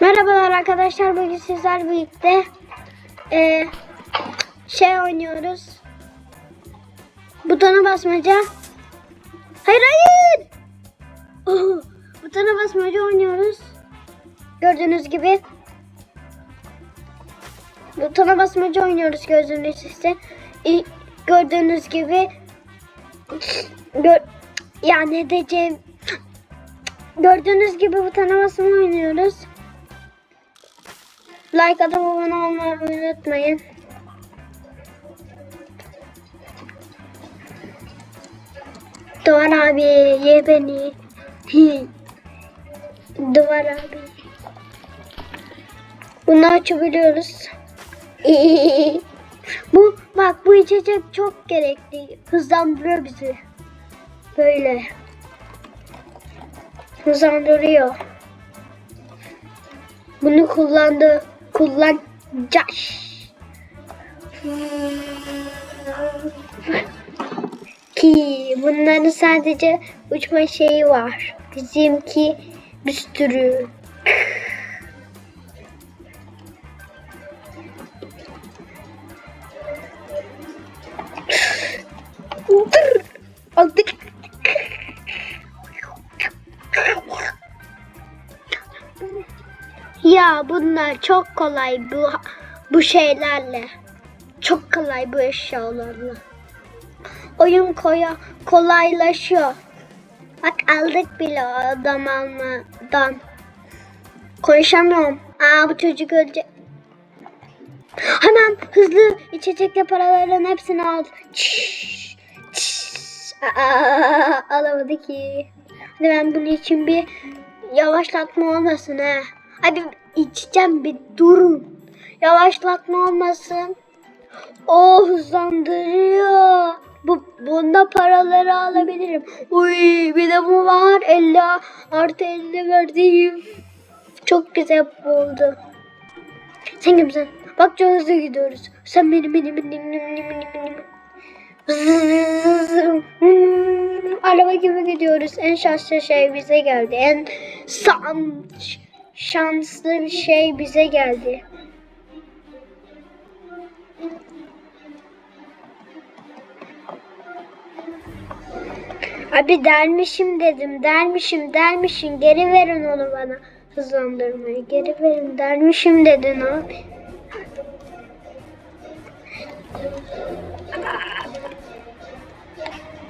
Merhabalar arkadaşlar. Bugün sizler birlikte eee, şey oynuyoruz. Butona basmaca. Hayır hayır. Oh, butona basmaca oynuyoruz. Gördüğünüz gibi. Butona basmaca oynuyoruz gördüğünüz işte. Gördüğünüz gibi. Gör, ya ne diyeceğim. Gördüğünüz gibi butona basma oynuyoruz. Like atıp abone olmayı unutmayın. Duvar abi ye beni. Duvar abi. Bunu açabiliyoruz. bu bak bu içecek çok gerekli. Hızlandırıyor bizi. Böyle. Hızlandırıyor. Bunu kullandı. Kullanacağız. Ki bunların sadece uçma şeyi var. Bizimki bir sürü. Bunlar çok kolay bu bu şeylerle. Çok kolay bu eşyalarla. Oyun koya kolaylaşıyor. Bak aldık bile adam almadan. Konuşamıyorum. Aa bu çocuk ölecek. Hemen hızlı içecekle paraların hepsini al. Çiş, çiş. Aa, alamadı ki. Hadi ben bunun için bir yavaşlatma olmasın he. Hadi içeceğim bir durun. Yavaşlatma olmasın. O hızlandırıyor. Bu, bunda paraları alabilirim. Uy bir de bu var. 50 artı 50 verdiğim. Çok güzel oldu. Sen kimsin? Bak çok hızlı gidiyoruz. Sen benim benim benim benim benim benim. Araba gibi gidiyoruz. En şanslı şey bize geldi. En san, şanslı bir şey bize geldi. Abi dermişim dedim, dermişim, dermişim. Geri verin onu bana. Hızlandırmayı geri verin dermişim dedin abi.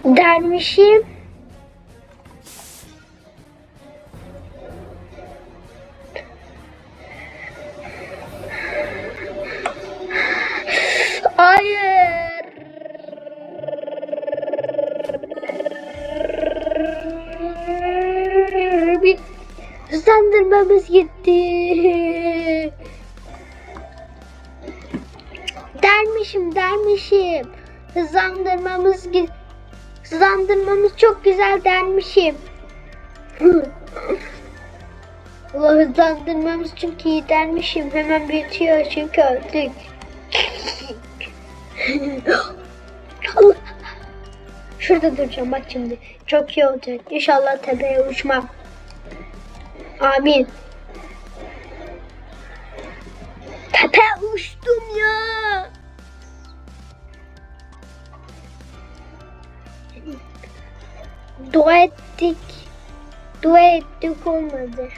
Dermişim. Hızlandırmamız gitti. Dermişim dermişim. Hızlandırmamız hızlandırmamız çok güzel dermişim. Allah hızlandırmamız çok iyi dermişim. Hemen bitiyor çünkü öldük. Allah. Şurada duracağım bak şimdi. Çok iyi olacak. İnşallah tepeye uçmam. Amin. Tepe uçtum ya. Dua ettik. Dua ettik olmadı.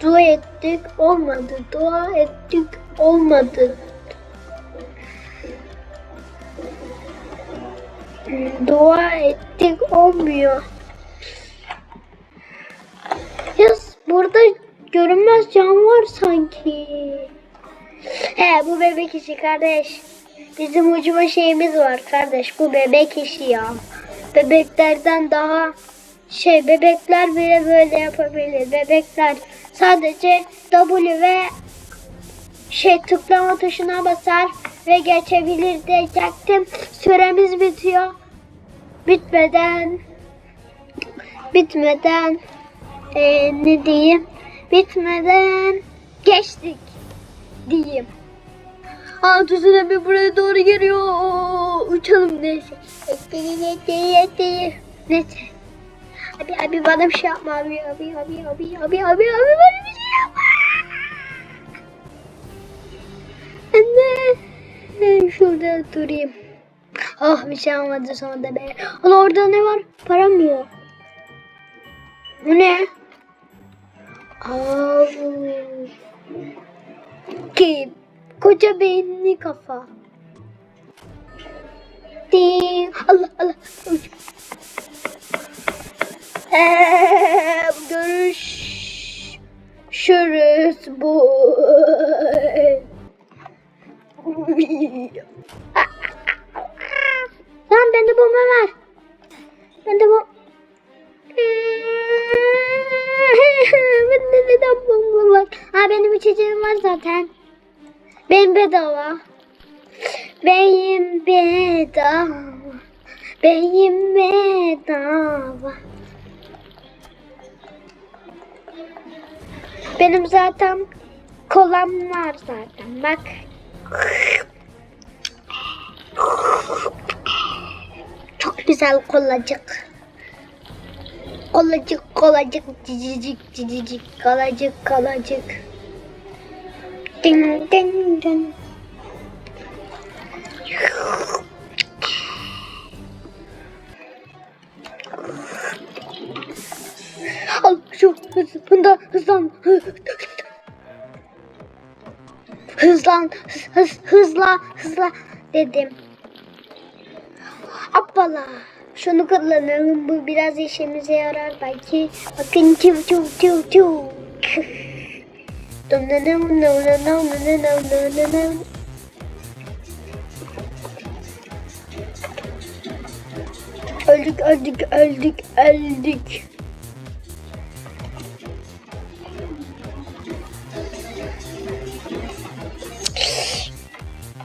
Dua ettik olmadı. Dua ettik olmadı. Dua ettik olmuyor. Görünmez cam var sanki. He bu bebek işi kardeş. Bizim ucuma şeyimiz var kardeş. Bu bebek işi ya. Bebeklerden daha şey bebekler bile böyle yapabilir. Bebekler sadece W ve şey tıklama tuşuna basar ve geçebilir diyecektim. Süremiz bitiyor. Bitmeden bitmeden eee, ne diyeyim? Bitmeden geçtik diyeyim. Aa Tuzun bir buraya doğru geliyor. Uçalım neyse. Neyse. Abi abi bana bir şey yapma abi abi abi abi abi abi abi bana bir şey yapma. Anne. Ben şurada durayım. Ah bir şey olmadı sonunda be. Allah orada ne var? Param mı? Bu ne? Ki koca beyinli kafa. Ding. Allah Allah. Eee, görüşürüz bu. Var? Ha benim içeceğim var zaten. Benim bedava. Benim bedava. Benim bedava. Benim zaten kolam var zaten. Bak. Çok güzel kolacık. Kolacık kolacık cicicik cicicik kolacık kolacık. Ding ding ding. Al şu hız, bunda hızlan. Hızlan, hız, hız, hızla, hızla dedim. Appala. Şunu kullanalım. Bu biraz işimize yarar belki. Bakın çiv çiv çiv çiv. Öldük öldük öldük öldük.